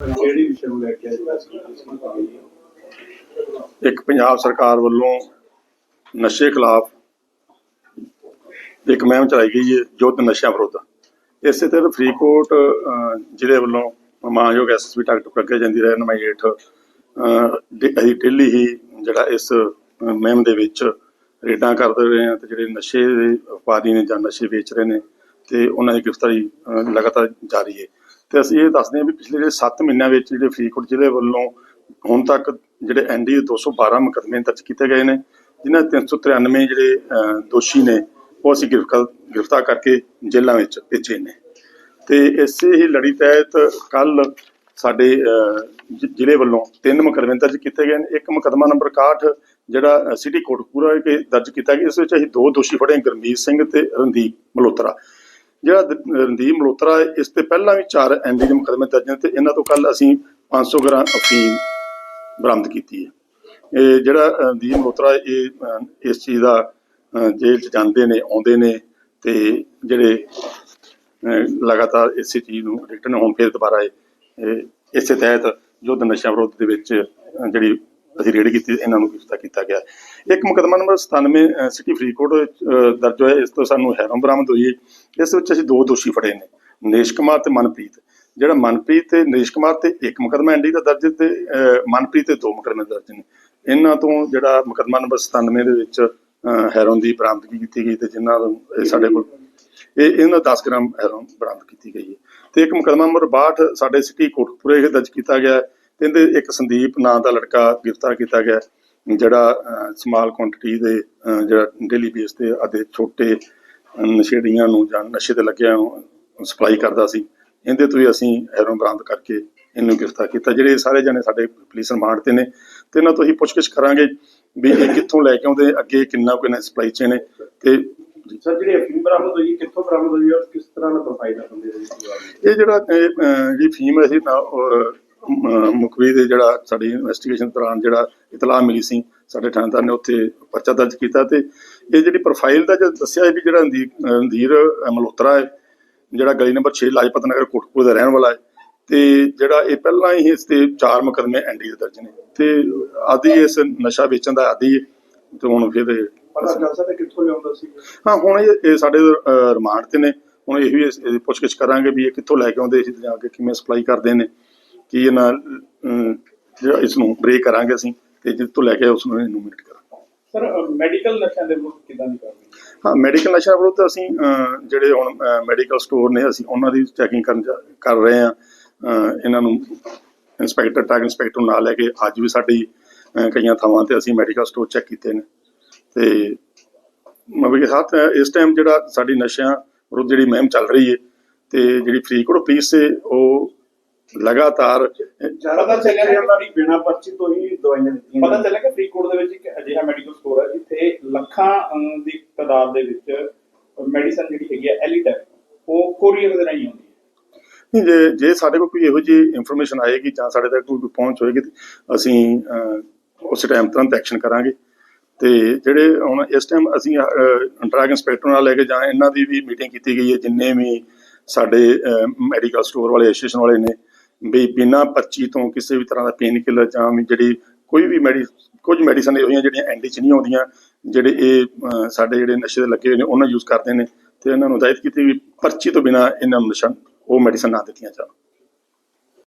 ਕਿਹੜੀ ਵਿਸ਼ੇ ਨੂੰ ਲੈ ਕੇ ਅੱਜ ਇੱਕ ਪੰਜਾਬ ਸਰਕਾਰ ਵੱਲੋਂ ਨਸ਼ੇ ਖਿਲਾਫ ਇੱਕ ਮੁਹਿੰਮ ਚਲਾਈ ਗਈ ਹੈ ਯੁੱਧ ਨਸ਼ਿਆਂ ਵਿਰੁੱਧ। ਇਸੇ ਤਰ੍ਹਾਂ ਫਰੀਦਕੋਟ ਜ਼ਿਲ੍ਹੇ ਵੱਲੋਂ ਮਾਨਯੋਗ ਐਸਐਸਪੀ ਡਾਕਟਰ ਪ੍ਰਗਟ ਜਾਂਦੀ ਰਹੇ ਨਮਾਈ ਹੇਠ ਅਹ, ਅਸੀਂ ਡੇਲੀ ਹੀ ਜਿਹੜਾ ਇਸ ਅਹ, ਮੁਹਿੰਮ ਦੇ ਵਿੱਚ ਰੇਡਾਂ ਕਰਦੇ ਰਹੇ ਹਾਂ ਤੇ ਜਿਹੜੇ ਨਸ਼ੇ ਦੇ ਵਪਾਰੀ ਨੇ ਜਾਂ ਨਸ਼ੇ ਵੇਚ ਰਹੇ ਨੇ ਤੇ ਉਹਨਾਂ ਦੀ ਗ੍ਰਿਫਤਾਰੀ ਲਗਾਤਾਰ ਜਾਰੀ ਹੈ। ਤੇ ਅਸੀਂ ਇਹ ਦੱਸਦੇ ਹਾਂ ਵੀ ਪਿਛਲੇ ਜਿਹੜੇ 7 ਮਹੀਨਿਆਂ ਵਿੱਚ ਜਿਹੜੇ ਫਰੀਦਕੋਟ ਜ਼ਿਲ੍ਹੇ ਵੱਲੋਂ ਹੁਣ ਤੱਕ ਜਿਹੜੇ ਐਨਡੀ 212 ਮੁਕੱਦਮੇ ਦਰਜ ਕੀਤੇ ਗਏ ਨੇ ਜਿਨ੍ਹਾਂ 'ਚ 393 ਜਿਹੜੇ ਦੋਸ਼ੀ ਨੇ ਉਹ ਅਸੀਂ ਗ੍ਰਿਫਤਾਰ ਗ੍ਰਿਫਤਾਰ ਕਰਕੇ ਜੇਲ੍ਹਾਂ ਵਿੱਚ ਭੇਜੇ ਨੇ। ਤੇ ਇਸੇ ਹੀ ਲੜੀ ਤਹਿਤ ਕੱਲ ਸਾਡੇ ਜ਼ਿਲ੍ਹੇ ਵੱਲੋਂ ਤਿੰਨ ਮੁਕੱਦਮੇ ਦਰਜ ਕੀਤੇ ਗਏ ਨੇ। ਇੱਕ ਮੁਕੱਦਮਾ ਨੰਬਰ 61 ਜਿਹੜਾ ਅਹ, ਸਿਟੀ ਕੋਟਕਪੂਰਾ ਵਿਖੇ ਦਰਜ ਕੀਤਾ ਗਿਆ ਇਸ ਵਿੱਚ ਅਸੀਂ ਦੋ ਦੋਸ਼ੀ ਫੜੇ ਗੁਰਮੀਤ ਸਿੰਘ ਤੇ ਰਣਦੀਪ ਮਲਹੋਤਰਾ। ਜਿਹੜਾ ਦ- ਰਣਦੀਪ ਮਲਹੋਤਰਾ ਇਸ ਤੇ ਪਹਿਲਾਂ ਵੀ ਚਾਰ ਐਨਡੀ ਦੇ ਮੁਕੱਦਮੇ ਦਰਜ ਨੇ ਤੇ ਇਹਨਾਂ ਤੋਂ ਕੱਲ ਅਸੀਂ 500 ਗ੍ਰਾਮ ਅਫੀਮ ਬਰਾਮਦ ਕੀਤੀ ਹੈ। ਇਹ ਜਿਹੜਾ ਅਹ, ਰਣਦੀਪ ਮਲਹੋਤਰਾ ਇਹ ਇਸ ਚੀਜ਼ ਦਾ ਜੇਲ੍ਹ 'ਚ ਜਾਂਦੇ ਨੇ ਆਉਂਦੇ ਨੇ ਤੇ ਜਿਹੜੇ ਲਗਾਤਾਰ ਇਸੇ ਚੀਜ਼ ਨੂੰ ਰਿਟਰਨ ਹੋਣ ਫਿਰ ਦੁਬਾਰਾ ਇਹ ਇਸੇ ਤਹਿਤ ਯੁੱਧ ਨਸ਼ਾ ਵਿਰੋਧ ਦੇ ਵਿੱਚ ਜਿਹੜੀ ਅਸੀਂ ਰੇਡ ਕੀਤੀ, ਇਹਨਾਂ ਨੂੰ ਗ੍ਰਿਫਤਾਰ ਕੀਤਾ ਗਿਆ। ਇੱਕ ਮੁਕੱਦਮਾ ਨੰਬਰ 97 ਸਿਟੀ ਫਰੀਦਕੋਟ ਦਰਜ ਹੋਇਆ, ਇਸ ਤੋਂ ਸਾਨੂੰ ਹੈਰੋਂ ਬਰਾਮਦ ਹੋਈ ਹੈ। ਇਸ ਵਿੱਚ ਅਸੀਂ ਦੋ ਦੋਸ਼ੀ ਫੜੇ ਨੇ ਨਰੇਸ਼ ਕੁਮਾਰ ਤੇ ਮਨਪ੍ਰੀਤ। ਜਿਹੜਾ ਮਨਪ੍ਰੀਤ ਤੇ ਨਰੇਸ਼ ਕੁਮਾਰ ਤੇ ਇੱਕ ਮੁਕੱਦਮਾ ਐਨਡੀ ਦਾ ਦਰਜ ਤੇ ਮਨਪ੍ਰੀਤ ਤੇ ਦੋ ਮੁਕੱਦਮੇ ਦਰਜ ਨੇ। ਇਹਨਾਂ ਤੋਂ ਜਿਹੜਾ ਮੁਕੱਦਮਾ ਨੰਬਰ 97 ਦੇ ਵਿੱਚ ਹੈਰੋਨ ਦੀ ਬਰਾਮਦਗੀ ਕੀਤੀ ਗਈ ਤੇ ਜਿਨ੍ਹਾਂ ਨੂੰ ਇਹ ਸਾਡੇ ਕੋਲ ਇਹ, ਇਹਨਾਂ 10 ਗ੍ਰਾਮ ਹੈਰੋਨ ਬਰਾਮਦ ਕੀਤੀ ਗਈ ਹੈ। ਤੇ ਇੱਕ ਮੁਕੱਦਮਾ ਨੰਬਰ 62 ਸਾਡੇ ਸਿਟੀ ਕੋਟਪੁਰੇ ਵਿਖੇ ਦਰਜ ਕੀਤਾ ਗਿਆ ਤੇ ਇਹਦੇ ਇੱਕ ਸੰਦੀਪ ਨਾਂ ਦਾ ਲੜਕਾ ਗ੍ਰਿਫਤਾਰ ਕੀਤਾ ਗਿਆ ਜਿਹੜਾ ਸਮਾਲ ਕੁਆਂਟੀਟੀ ਦੇ ਜਿਹੜਾ ਡੇਲੀ ਬੇਸ ਤੇ ਅਤੇ ਛੋਟੇ ਨਸ਼ੇੜੀਆਂ ਨੂੰ ਜਾਂ ਨਸ਼ੇ ਤੇ ਲੱਗਿਆ ਨੂੰ ਸਪਲਾਈ ਕਰਦਾ ਸੀ। ਇਹਦੇ ਤੋਂ ਹੀ ਅਸੀਂ ਹੈਰੋਂ ਬਰਾਮਦ ਕਰਕੇ ਇਹਨੂੰ ਗ੍ਰਿਫਤਾਰ ਕੀਤਾ। ਜਿਹੜੇ ਸਾਰੇ ਜਣੇ ਸਾਡੇ ਪੁਲਿਸ ਰਿਮਾਂਡ ਤੇ ਨੇ ਤੇ ਇਹਨਾਂ ਤੋਂ ਹੀ ਪੁੱਛਗਿੱਛ ਕਰਾਂਗੇ ਵੀ ਇਹ ਕਿੱਥੋਂ ਲੈ ਕੇ ਆਉਂਦੇ ਅੱਗੇ ਕਿੰਨਾ ਕੋਈ ਨਾ ਸਪਲਾਈ ਚੇਨ ਹੈ ਤੇ ਸਰ ਜਿਹੜੀ ਅਫੀਮ ਬਰਾਮਦ ਹੋਈ ਕਿੱਥੋਂ ਬਰਾਮਦ ਹੋਈ ਔਰ ਕਿਸ ਤਰ੍ਹਾਂ ਦਾ ਪ੍ਰੋਫਾਈਲ ਹੈ ਬੰਦੇ ਦੇ ਵਿੱਚ? ਇਹ ਜਿਹੜਾ ਜਿਹੜੀ ਫੀਮ ਹੈ ਸੀ ਨਾ ਮੁਖਬਰੀ ਦੇ ਜਿਹੜਾ ਸਾਡੀ ਇਨਵੈਸਟੀਗੇਸ਼ਨ ਦੌਰਾਨ ਜਿਹੜਾ ਇਤਲਾਹ ਮਿਲੀ ਸੀ ਸਾਡੇ ਥਾਣੇਦਾਰ ਨੇ ਉੱਥੇ ਪਰਚਾ ਦਰਜ ਕੀਤਾ ਤੇ ਇਹ ਜਿਹੜੀ ਪ੍ਰੋਫਾਈਲ ਦਾ ਜੋ ਦੱਸਿਆ ਵੀ ਜਿਹੜਾ ਅਹ, ਮਲਹੋਤਰਾ ਹੈ ਜਿਹੜਾ ਗਲੀ ਨੰਬਰ 6 ਲਾਜਪਤ ਨਗਰ ਕੋਟਕਪੂਰ ਦਾ ਰਹਿਣ ਵਾਲਾ ਹੈ ਤੇ ਜਿਹੜਾ ਇਹ ਪਹਿਲਾਂ ਹੀ ਇਸ ਤੇ ਚਾਰ ਮੁਕੱਦਮੇ ਐਨਡੀ ਦੇ ਦਰਜ ਨੇ ਤੇ ਆਦੀ ਇਸ ਨਸ਼ਾ ਵੇਚਣ ਦਾ ਆਦੀ ਹੈ ਤੇ ਹੁਣ ਫਿਰ ਕਿੱਥੋਂ ਲਿਆਉਂਦਾ ਸੀ। ਹਾਂ ਹੁਣ ਇਹ ਸਾਡੇ ਰਿਮਾਂਡ ਤੇ ਨੇ ਹੁਣ ਇਹ ਵੀ ਪੁੱਛਗਿੱਛ ਕਰਾਂਗੇ ਵੀ ਇਹ ਕਿੱਥੋਂ ਲੈ ਕੇ ਆਉਂਦੇ ਸੀ ਜਾਂ ਕਿ ਕਿਵੇਂ ਸਪਲਾਈ ਕਰਦੇ ਨੇ। ਕੀ ਇਹਨਾਂ ਇਸ ਨੂੰ ਬ੍ਰੇਕ ਕਰਾਂਗੇ ਅਸੀਂ ਤੇ ਜਿੱਥੋਂ ਲੈ ਕੇ ਉਸ ਨੂੰ ਇਨੂਮਰੇਟ ਕਰਾਂਗੇ। ਸਰ ਮੈਡੀਕਲ ਨਸ਼ਿਆਂ ਦੇ ਵਿਰੁੱਧ ਕਿਦਾਂ ਦੀ ਕਾਰਵਾਈ? ਹਾਂ ਮੈਡੀਕਲ ਨਸ਼ਾ ਵਿਰੁੱਧ ਅਸੀਂ ਜਿਹੜੇ ਹੁਣ ਮੈਡੀਕਲ ਸਟੋਰ ਨੇ ਅਸੀਂ ਉਹਨਾਂ ਦੀ ਚੈਕਿੰਗ ਕਰਨ ਕਰ ਰਹੇ ਹਾਂ। ਅਹ, ਇਹਨਾਂ ਨੂੰ ਇੰਸਪੈਕਟਰ ਟੈਗ ਇੰਸਪੈਕਟਰ ਨੂੰ ਨਾਲ ਲੈ ਕੇ ਅੱਜ ਵੀ ਸਾਡੀ ਕਈਆਂ ਥਾਵਾਂ ਤੇ ਅਸੀਂ ਮੈਡੀਕਲ ਸਟੋਰ ਚੈੱਕ ਕੀਤੇ ਨੇ। ਤੇ ਮਤਲਬ ਕਿ ਸਾਥ ਇਸ ਟਾਈਮ ਜਿਹੜਾ ਸਾਡੀ ਨਸ਼ਿਆਂ ਵਿਰੁੱਧ ਜਿਹੜੀ ਮੁਹਿੰਮ ਚੱਲ ਰਹੀ ਹੈ ਤੇ ਜਿਹੜੀ ਫਰੀਦਕੋਟ ਪੁਲਿਸ ਹੈ ਉਹ ਲਗਾਤਾਰ ਜ਼ਿਆਦਾਤਰ ਚੱਲਿਆ ਜਾਂਦਾ ਵੀ ਬਿਨਾਂ ਪਰਚੀ ਤੋਂ ਹੀ ਦਵਾਈਆਂ ਦਿੱਤੀਆਂ ਪਤਾ ਚੱਲਿਆ ਕਿ ਫਰੀਦਕੋਟ ਦੇ ਵਿੱਚ ਇੱਕ ਅਜਿਹਾ ਮੈਡੀਕਲ ਸਟੋਰ ਹੈ ਜਿੱਥੇ ਲੱਖਾਂ ਦੀ ਤਾਦਾਦ ਦੇ ਵਿੱਚ ਮੈਡੀਸਨ ਜਿਹੜੀ ਹੈਗੀ ਹੈ। ਐਲੀਟੈਕ ਉਹ ਕੋਰੀਅਰ ਦੇ ਰਾਹੀਂ ਆਉਂਦੀ ਹੈ। ਨਹੀਂ, ਜੇ ਜੇ ਸਾਡੇ ਕੋਲ ਕੋਈ ਇਹੋ ਜਿਹੀ ਇਨਫੋਰਮੇਸ਼ਨ ਆਏਗੀ ਜਾਂ ਸਾਡੇ ਤੱਕ ਕੋਈ ਪਹੁੰਚ ਹੋਏਗੀ ਤੇ ਅਸੀਂ ਉਸ ਟਾਈਮ ਤੁਰੰਤ ਐਕਸ਼ਨ ਕਰਾਂਗੇ। ਤੇ ਜਿਹੜੇ ਹੁਣ ਇਸ ਟਾਈਮ ਅਸੀਂ ਡਰੱਗ ਇੰਸਪੈਕਟਰ ਨਾਲ ਲੈ ਕੇ ਜਾਂ ਇਹਨਾਂ ਦੀ ਵੀ ਮੀਟਿੰਗ ਕੀਤੀ ਗਈ ਹੈ ਜਿੰਨੇ ਵੀ ਸਾਡੇ ਮੈਡੀਕਲ ਸਟੋਰ ਵਾਲੇ ਐਸੋਸੀਏਸ਼ਨ ਵਾਲੇ ਨੇ ਵੀ ਬਿਨਾਂ ਪਰਚੀ ਤੋਂ ਕਿਸੇ ਵੀ ਤਰ੍ਹਾਂ ਦਾ ਪੇਨ ਕਿਲਰ ਜਾਂ ਵੀ ਜਿਹੜੀ ਕੋਈ ਵੀ ਮੈਡੀ, ਕੁਝ ਮੈਡੀਸਨ ਇਹੋ ਜਿਹੀਆਂ ਜਿਹੜੀਆਂ ਐਂਟੀ ਚ ਨਹੀਂ ਆਉਂਦੀਆਂ, ਜਿਹੜੇ ਇਹ ਸਾਡੇ ਜਿਹੜੇ ਨਸ਼ੇ ਦੇ ਲੱਗੇ ਹੋਏ ਨੇ, ਉਹਨਾਂ ਯੂਜ਼ ਕਰਦੇ ਨੇ ਤੇ ਇਹਨਾਂ ਨੂੰ ਹਦਾਇਤ ਕੀਤੀ ਵੀ ਪਰਚੀ ਤੋਂ ਬਿਨਾਂ ਇਹਨਾਂ ਨੂੰ ਨਸ਼ਾ, ਉਹ ਮੈਡੀਸਨ ਨਾ ਦਿੱਤੀਆਂ ਜਾਣ।